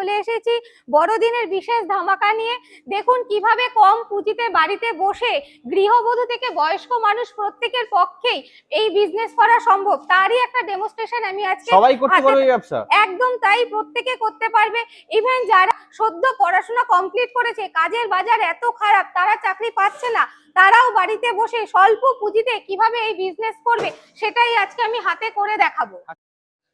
চলে এসেছি বড়দিনের বিশেষ ধামাকা নিয়ে। দেখুন কীভাবে কম পুঁজিতে বাড়িতে বসে গৃহবধূ থেকে বয়স্ক মানুষ প্রত্যেকের পক্ষেই এই বিজনেস করা সম্ভব। তারই একটা ডেমোস্ট্রেশন আমি আজকে সবাই করতে পারবে এই ব্যবসা। একদম তাই প্রত্যেকে করতে পারবে। ইভেন যারা সদ্য পড়াশোনা কমপ্লিট করেছে কাজের বাজার এত খারাপ তারা চাকরি পাচ্ছে না তারাও বাড়িতে বসে স্বল্প পুঁজিতে কীভাবে এই বিজনেস করবে সেটাই আজকে আমি হাতে করে দেখাবো।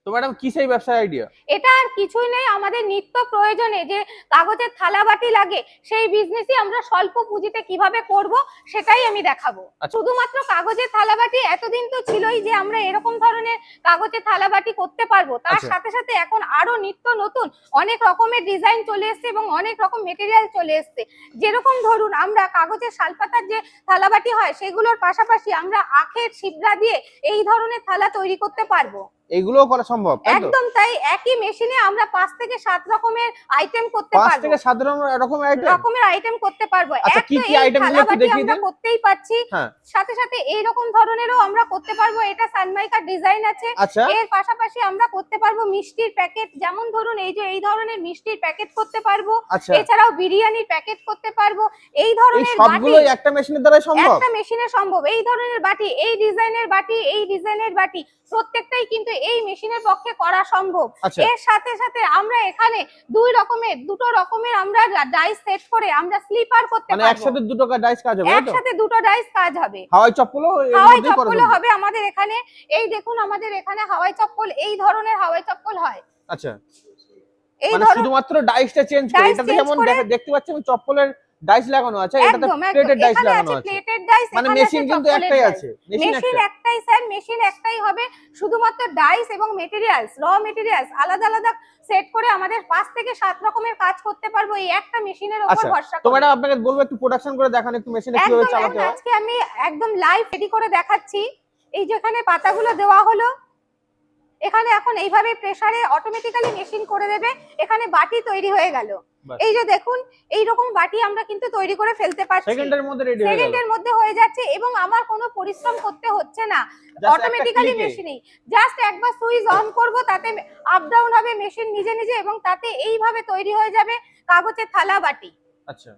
তো ম্যাডাম কি সেই ব্যবসার আইডিয়া এটা আর কিছুই নেই আমাদের নিত্য প্রয়োজনে যে কাগজের থালাবাটি লাগে সেই বিজনেসই আমরা স্বল্প পুঁজিতে কীভাবে করব সেটাই আমি দেখাবো। আচ্ছা। শুধুমাত্র কাগজের থালাবাটি এতদিন তো ছিলই যে আমরা এরকম ধরনের কাগজের থালাবাটি করতে পারব। তার আচ্ছা। সাথে সাথে এখন আরও নিত্য নতুন অনেক রকমের ডিজাইন চলে এসেছে এবং অনেক রকম মেটেরিয়াল চলে এসেছে। যেরকম ধরুন আমরা কাগজের শালপাতার যে থালাবাটি হয় সেগুলোর পাশাপাশি আমরা আখের শিবরা দিয়ে এই ধরনের থালা তৈরি করতে পারব। এগুলোও করা সম্ভব একদম তাই একই মেশিনে আমরা পাঁচ থেকে সাত রকমের আইটেম করতে পাঁচ পারব। থেকে সাত রকম রকম আইটেম রকমের আইটেম করতে পারব। আচ্ছা, কি কি item গুলো একটু দেখিয়ে আমরা দিন। করতেই পাচ্ছি হ্যাঁ। সাথে সাথে এই রকম ধরনেরও আমরা করতে পারব। এটা সানমাইকার ডিজাইন আছে। আচ্ছা। এর পাশাপাশি আমরা করতে পারব মিষ্টির প্যাকেট যেমন ধরুন এই যে এই ধরনের মিষ্টির প্যাকেট করতে পারব। আচ্ছা। এছাড়াও বিরিয়ানির প্যাকেট করতে পারব। এই ধরনের বাটি সবগুলো একটা মেশিনের দ্বারাই সম্ভব? একটা মেশিনে সম্ভব। এই ধরনের বাটি এই ডিজাইনের বাটি এই ডিজাইনের বাটি। প্রত্যেকটাই কিন্তু এই মেশিনের পক্ষে করা সম্ভব। আচ্ছা। এর সাথে সাথে আমরা এখানে দুই রকমের দুটো রকমের আমরা ডাইস সেট করে আমরা স্লিপার করতে মানে পারব। একসাথে দুটো ডাইস কাজ হবে একসাথে দুটো ডাইস কাজ হবে। হাওয়াই চপ্পলও হাওয়াই মধ্যেই করা চপ্পল হবে আমাদের এখানে। এই দেখুন আমাদের এখানে হাওয়াই চপ্পল এই ধরনের হাওয়াই চপ্পল হয়। আচ্ছা। এই মানে ধরনের শুধুমাত্র ডাইসটা চেঞ্জ করে change যেমন দেখতে পাচ্ছি আমি চপ্পলের ডাইস লাগানো আছে এটাতে একদম ডাইস লাগানো আছে প্লেটেড ডাইস মানে মেশিন কিন্তু একটাই আছে মেশিন একটাই। স্যার মেশিন একটাই হবে শুধুমাত্র ডাইস এবং মেটেরিয়ালস র মেটেরিয়ালস আলাদা আলাদা সেট করে আমাদের পাঁচ থেকে সাত রকমের কাজ করতে পারব এই একটা মেশিনের উপর আচ্ছা, ভরসা তো ম্যাডাম আপনাকে বলব একটু প্রোডাকশন করে দেখান একটু মেশিনে কীভাবে চালাতে হয়। আজকে আমি একদম লাইভ রেডি করে দেখাচ্ছি। এই যেখানে পাতাগুলো দেওয়া হলো এখানে এখন এইভাবে প্রেসারে অটোমেটিক্যালি মেশিন করে দেবে এখানে বাটি তৈরি হয়ে গেল। এই যে দেখুন এই রকম বাটি আমরা কিন্তু তৈরি করে ফেলতে পারছি। সেকেন্ডের মধ্যে রেডি হয়ে সেকেন্ডের মধ্যে হয়ে যাচ্ছে এবং আমার কোনো পরিশ্রম করতে হচ্ছে না। অটোমেটিক্যালি। মেশিনেই জাস্ট একবার সুইচ অন করব তাতে আপ ডাউন হবে মেশিন নিজে নিজে এবং তাতে এইভাবে তৈরি হয়ে যাবে কাগজের থালা বাটি। আচ্ছা।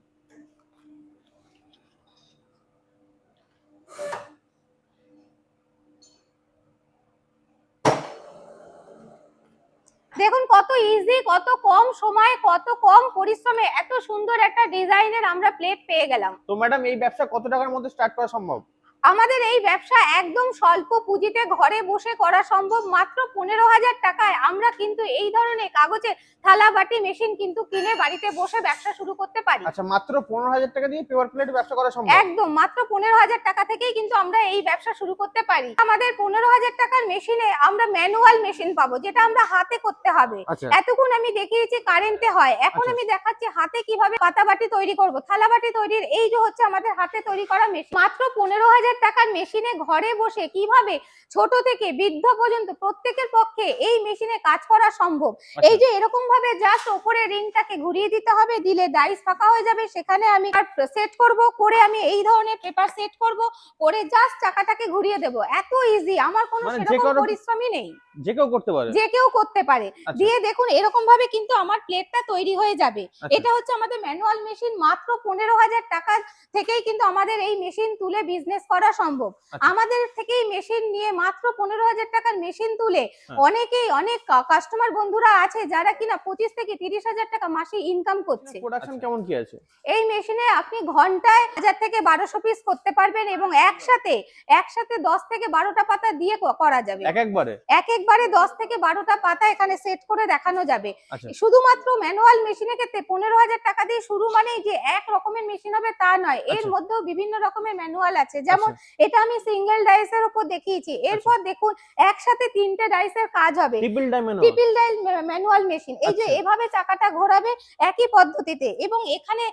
দেখুন কত ইজি কত কম সময়ে, কত কম পরিশ্রমে এত সুন্দর একটা ডিজাইনের আমরা প্লেট পেয়ে গেলাম। তো ম্যাডাম এই ব্যবসা কত টাকার মধ্যে স্টার্ট করা সম্ভব? আমাদের এই ব্যবসা একদম স্বল্প পুঁজিতে ঘরে বসে করা সম্ভব মাত্র পনেরো হাজার টাকায়। আমরা কিন্তু এই ধরনের কাগজের থালা বাটি মেশিন কিন্তু কিনে বাড়িতে বসে ব্যবসা শুরু করতে পারি। আচ্ছা মাত্র পনেরো হাজার টাকা দিয়ে পেপার প্লেট ব্যবসা করা সম্ভব? একদম মাত্র পনেরো হাজার টাকা থেকেই কিন্তু আমরা এই ব্যবসা শুরু করতে পারি। আমাদের পনেরো হাজার টাকার মেশিনে আমরা ম্যানুয়াল মেশিন পাবো যেটা আমরা হাতে করতে হবে। আচ্ছা। এতক্ষণ আমি দেখিয়েছি কারেন্টে হয় এখন আচ্ছা। আমি দেখাচ্ছি হাতে কীভাবে পাতাবাটি তৈরি করব। থালাবাটি তৈরির এই যে হচ্ছে আমাদের হাতে তৈরি করা মেশিন। মাত্র পনেরো হাজার টাকার মেশিনে ঘরে বসে কীভাবে ছোট থেকে বৃদ্ধ পর্যন্ত প্রত্যেকের পক্ষে এই মেশিনে কাজ করা সম্ভব আচ্ছা। এই যে এরকম ভাবে জাস্ট ওপরে রিংটাকে ঘুরিয়ে দিতে হবে দিলে ডাইস ফাঁকা হয়ে যাবে সেখানে আমি সেট করব করে আমি এই ধরনের পেপার সেট করব করে জাস্ট চাকাটাকে ঘুরিয়ে দেব এত ইজি আমার কোনো মানে সেরকম পরিশ্রমই নেই যে কেউ করতে পারে যে কেউ করতে পারে আচ্ছা। দিয়ে দেখুন এরকম ভাবে কিন্তু আমার প্লেটটা তৈরি হয়ে যাবে আচ্ছা। এটা হচ্ছে আমাদের ম্যানুয়াল মেশিন মাত্র পনেরো হাজার টাকা থেকেই কিন্তু আমাদের এই মেশিন তুলে বিজনেস করা সম্ভব আচ্ছা। আমাদের থেকেই মেশিন নিয়ে মাত্র পনেরো হাজার টাকার মেশিন তুলে হ্যাঁ। অনেকেই অনেক কাস্টমার বন্ধুরা আছে যারা কিনা পঁচিশ থেকে তিরিশ হাজার টাকা মাসে ইনকাম করছে প্রোডাকশন আচ্ছা। কেমন কি আছে এই মেশিনে আপনি ঘন্টায় হাজার থেকে বারোশো পিস করতে পারবেন এবং একসাথে একসাথে দশ থেকে বারোটা পাতা দিয়ে করা যাবে এক একবারে এক একবারে দশ থেকে বারোটা পাতা এখানে সেট করে দেখানো যাবে আচ্ছা শুধুমাত্র ম্যানুয়াল মেশিনের ক্ষেত্রে পনেরো হাজার টাকা দিয়ে শুরু মানেই যে এক রকমের মেশিন হবে তা নয় এর। মধ্যেও বিভিন্ন রকমের ম্যানুয়াল আছে যেমন। এটা আমি সিঙ্গেল ডাইসের উপর দেখিয়েছি। এরপর দেখুন একসাথে তিনটে ডাইসের কাজ হবে। ট্রিপল ট্রিপল ডাইল ম্যানুয়াল মেশিন এই যে আচ্ছা। এভাবে চাকাটা ঘোরাবে একই পদ্ধতিতে এবং এখানে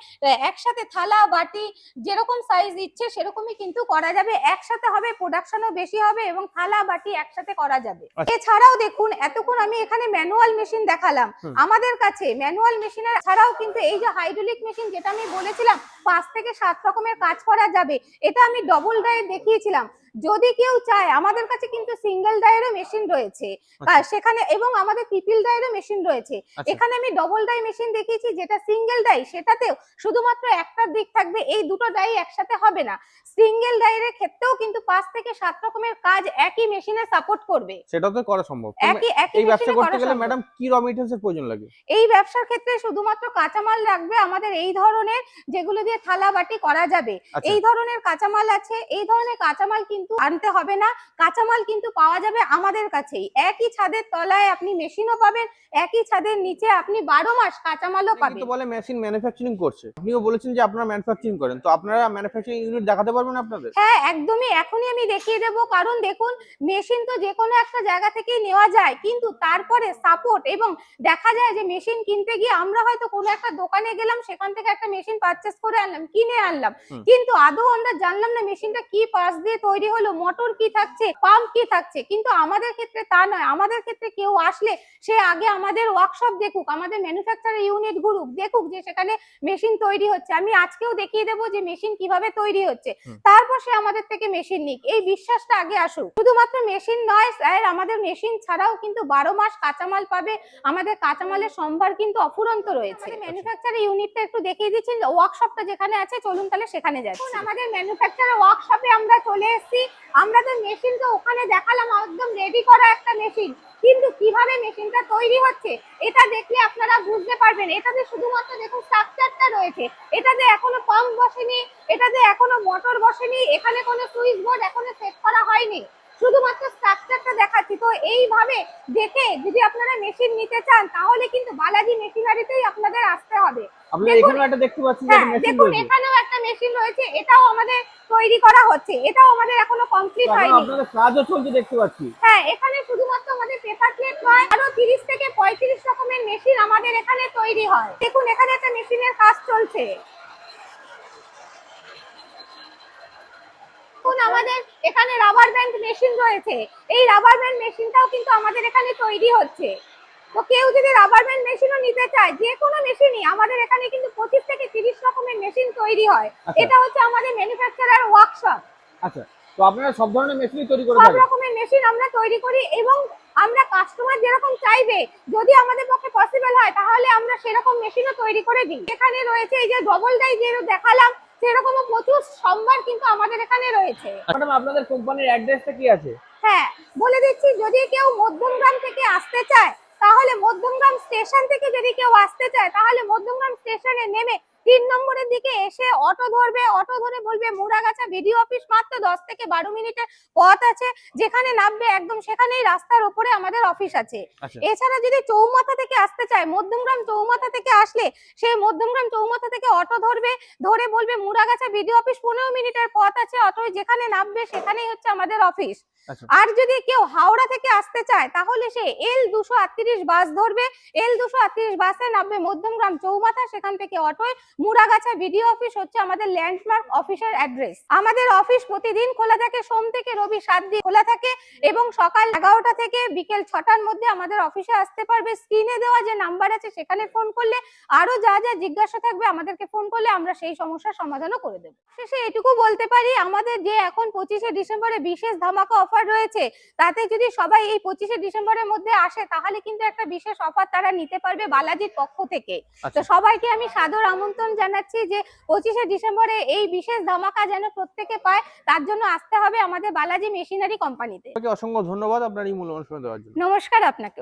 একসাথে থালা বাটি যেরকম সাইজ ইচ্ছে সেরকমই কিন্তু করা যাবে। একসাথে হবে প্রোডাকশনও বেশি হবে এবং থালা বাটি একসাথে করা যাবে। আচ্ছা। এছাড়াও দেখুন এতক্ষণ আমি এখানে ম্যানুয়াল মেশিন দেখালাম। আমাদের কাছে ম্যানুয়াল মেশিনের ছাড়াও কিন্তু এই যে হাইড্রোলিক মেশিন যেটা আমি বলেছিলাম পাঁচ থেকে সাত রকমের কাজ করা যাবে। এটা আমি ডবল ডাই দেখিয়েছিলাম। যদি কেউ চায় আমাদের কাছে কিন্তু সিঙ্গেল ডায়েরও মেশিন রয়েছে। আর সেখানে এবং আমাদের ট্রিপল ডায়েরও মেশিন রয়েছে। আচ্ছা। এখানে আমি ডবল ডাই মেশিন দেখিয়েছি যেটা সিঙ্গেল ডাই সেটাতেও শুধুমাত্র একটা দিক থাকবে এই দুটো ডাই একসাথে হবে না। সিঙ্গেল ডাইয়ের ক্ষেত্রেও কিন্তু পাঁচ থেকে সাত রকমের কাজ একই মেশিনে সাপোর্ট করবে। সেটা তো করা সম্ভব। একই একই এই ব্যবসা করতে গেলে ম্যাডাম কি র মেটেরিয়ালস এর প্রয়োজন লাগে? এই ব্যবসার ক্ষেত্রে শুধুমাত্র কাঁচামাল রাখবে আমাদের এই ধরনের যেগুলো দিয়ে থালা বাটি করা যাবে। আচ্ছা। এই ধরনের কাঁচামাল আছে এই ধরনের কাঁচামাল কিন্তু আনতে হবে না। কাঁচামাল কিন্তু পাওয়া যাবে আমাদের কাছেই। একই ছাদের তলায় আপনি মেশিনও পাবেন একই ছাদের নিচে আপনি বারো মাস কাঁচামালও পাবেন কিন্তু বলে মেশিন ম্যানুফ্যাকচারিং করছে। আপনিও বলেছেন যে আপনারা ম্যানুফ্যাকচারিং করেন। তো আপনারা ম্যানুফ্যাকচারিং ইউনিট দেখাতে পারবেন আপনাদের? হ্যাঁ একদমই। এখনই আমি দেখিয়ে দেবো। কারণ দেখুন মেশিন তো যে কোনো একটা জায়গা থেকেই নেওয়া যায়। কিন্তু তারপরে সাপোর্ট এবং দেখা যায় যে মেশিন কিনতে গিয়ে আমরা হয়তো কোনো একটা দোকানে গেলাম সেখান থেকে একটা মেশিন পারচেস করে আনলাম কিনে আনলাম। কিন্তু আদৌ আমরা জানলাম না মেশিনটা কি পার্টস দিয়ে তৈরি হলো মোটর কি থাকছে পাম্প কি থাকছে? কিন্তু আমাদের ক্ষেত্রে তা নয়। আমাদের ক্ষেত্রে কেউ আসলে সে আগে আমাদের ওয়ার্কশপ দেখুক আমাদের ম্যানুফ্যাকচার ইউনিট ঘুরুক দেখুক যে সেখানে মেশিন তৈরি হচ্ছে। আমি আজকেও দেখিয়ে দেবো যে মেশিন কীভাবে তৈরি হচ্ছে। তারপর সে আমাদের থেকে মেশিন নিক। এই বিশ্বাসটা আগে আসুক। শুধুমাত্র মেশিন নয় স্যার আমাদের মেশিন ছাড়াও কিন্তু বারো মাস কাঁচামাল পাবে। আমাদের কাঁচামালের সম্ভার কিন্তু অফুরন্ত রয়েছে। ম্যানুফ্যাকচার ইউনিটটা একটু দেখিয়ে দিচ্ছেন ওয়ার্কশপটা যেখানে আছে চলুন তাহলে সেখানে যাচ্ছি। আমাদের ম্যানুফ্যাকচার ওয়ার্কশপে আমরা চলে এসেছি। আমরা তো মেশিন তো ওখানে দেখালাম, একদম রেডি করা একটা মেশিন। কিন্তু কীভাবে মেশিনটা তৈরি হচ্ছে, এটা দেখলে আপনারা বুঝতে পারবেন। এটাতে শুধুমাত্র দেখুন স্ট্রাকচারটা রয়েছে। এটাতে এখনও পাম্প বসেনি, এটাতে এখনও মোটর বসেনি, এখানে কোনো সুইচ বোর্ড এখনও সেট করা হয়নি। শুধুমাত্র স্ট্রাকচারটা দেখাচ্ছি। তো এইভাবে দেখে যদি আপনারা মেশিন নিতে চান তাহলে কিন্তু বালাজি মেশিনারিতেই আপনাদের আসতে হবে। দেখুন- এখানেও একটা যে হ্যাঁ মেশিন রয়েছে। মেশিন এটাও আমাদের তৈরি করা হচ্ছে এটাও আমাদের এখনও কমপ্লিট হয়নি। কাজও চলছে দেখতে পাচ্ছি। হ্যাঁ এখানে শুধুমাত্র আমাদের পেপার প্লেট নয় আরও থেকে পঁয়ত্রিশ রকমের মেশিন আমাদের এখানে তৈরি হয়। দেখুন এখানে একটা মেশিনের কাজ চলছে। দেখুন আমাদের এখানে রাবার ব্যান্ড মেশিন রয়েছে। এই রাবার ব্যান্ড মেশিনটাও কিন্তু আমাদের এখানে তৈরি হচ্ছে। তো কেউ যদি রাবার ব্যান্ড মেশিনও নিতে চায় যে কোনো মেশিনই আমাদের এখানে কিন্তু পঁচিশ থেকে তিরিশ রকমের মেশিন তৈরি হয়। আচ্ছা। এটা হচ্ছে আমাদের ম্যানুফ্যাকচারার ওয়ার্কশপ আচ্ছা তো আপনারা সব ধরনের মেশিনই তৈরি করে সব রকমের মেশিন আমরা তৈরি করি এবং আমরা কাস্টমার যেরকম চাইবে যদি আমাদের পক্ষে পসিবল হয় তাহলে আমরা সেরকম মেশিনও তৈরি করে দিই। এখানে রয়েছে এই যে ডবল ডাই যে দেখালাম সেরকমও প্রচুর সম্ভার কিন্তু আমাদের এখানে রয়েছে। ম্যাডাম আপনাদের কোম্পানির অ্যাড্রেসটা কি আছে? হ্যাঁ বলে দিচ্ছি যদি কেউ মধ্যমগ্রাম থেকে আসতে চায় তাহলে মধ্যমগ্রাম স্টেশন থেকে যদি কেউ আসতে চায় তাহলে মধ্যমগ্রাম স্টেশনে নেমে তিন নম্বরের দিকে এসে অটো ধরবে অটো ধরে বলবে মুড়াগাছা বিডিও অফিস মাত্র দশ থেকে বারো মিনিটের পথ আছে যেখানে নামবে একদম সেখানেই রাস্তার ওপরে আমাদের অফিস আছে। আচ্ছা। এছাড়া যদি চৌমাথা থেকে আসতে চায় মধ্যমগ্রাম চৌমাথা থেকে আসলে সেই মধ্যমগ্রাম চৌমাথা থেকে অটো ধরবে ধরে বলবে মুড়াগাছা বিডিও অফিস পনেরো মিনিটের পথ আছে অটোয় যেখানে নামবে সেখানেই হচ্ছে আমাদের অফিস। আর যদি কেউ হাওড়া থেকে আসতে চায়, তাহলে সে এল দুশো বাস ধরবে। এল দুশো আটত্রিশ বাসে নামবে মধ্যমগ্রাম চৌমাথা। সেখান থেকে অটোয়। মুড়াগাছা বিডিও অফিস হচ্ছে আমাদের ল্যান্ডমার্ক অফিসের অ্যাড্রেস। আমাদের অফিস প্রতিদিন খোলা থাকে সোম থেকে রবি সাত দিন খোলা থাকে এবং সকাল এগারোটা থেকে বিকেল ছটার মধ্যে আমাদের অফিসে আসতে পারবে। স্ক্রিনে দেওয়া যে নাম্বার আছে, সেখানে ফোন করলে আরও যা যা জিজ্ঞাসা থাকবে আমাদেরকে ফোন করলে আমরা সেই সমস্যার সমাধানও করে দেবো। শেষে এটুকু বলতে পারি, আমাদের যে এখন পঁচিশে ডিসেম্বরে বিশেষ ধামাকা অফার রয়েছে তাতে যদি সবাই এই পঁচিশে ডিসেম্বরের মধ্যে আসে তাহলে কিন্তু একটা বিশেষ অফার তারা নিতে পারবে বালাজির পক্ষ থেকে। তো আচ্ছা। সবাইকে আমি সাদর আমন্ত্রণ জানাচ্ছি যে পঁচিশে ডিসেম্বরে এই বিশেষ ধামাকা যেন প্রত্যেকে পায় তার জন্য আসতে হবে আমাদের বালাজি মেশিনারি কোম্পানিতে। অসংখ্য ধন্যবাদ আপনার এই মূল্যবান সময় দেওয়ার জন্য। নমস্কার আপনাকে